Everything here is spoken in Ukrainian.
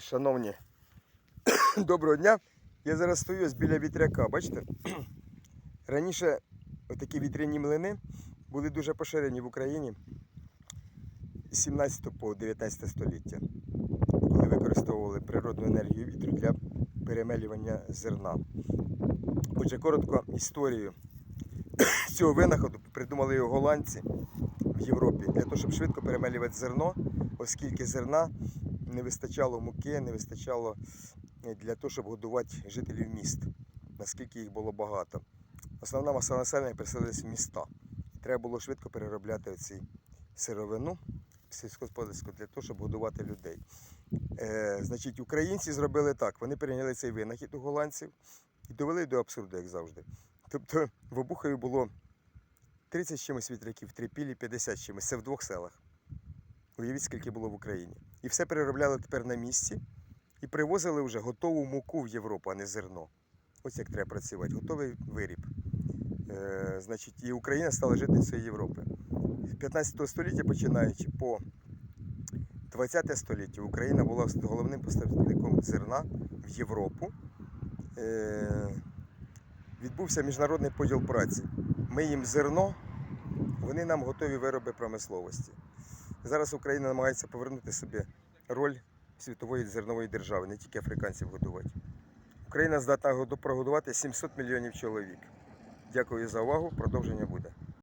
Шановні, доброго дня. Я зараз стою ось біля вітряка, бачите? Раніше такі вітряні млини були дуже поширені в Україні з 17 по 19 століття, коли використовували природну енергію вітру для перемелювання зерна. Отже, коротко історію цього винаходу придумали його голландці в Європі для того, щоб швидко перемелювати зерно, оскільки зерна не вистачало муки, не вистачало е, для того, щоб годувати жителів міст, наскільки їх було багато. Основна маса населення переселилась в міста. Треба було швидко переробляти оці сировину сільськогосподарську для того, щоб годувати людей. Е, значить, українці зробили так: вони перейняли цей винахід у голландців і довели до абсурду, як завжди. Тобто в Обухові було 30 чимось вітряків, Трипілі 50 чимось. Це в двох селах. Уявіть, скільки було в Україні. І все переробляли тепер на місці і привозили вже готову муку в Європу, а не зерно. Ось як треба працювати, готовий виріб. Е, значить, і Україна стала житницею Європи. З 15 століття, починаючи по 20 століття, Україна була головним поставником зерна в Європу. Е, відбувся міжнародний поділ праці. Ми їм зерно, вони нам готові вироби промисловості. Зараз Україна намагається повернути собі роль світової зернової держави, не тільки африканців годувати. Україна здатна году- прогодувати 700 мільйонів чоловік. Дякую за увагу. Продовження буде.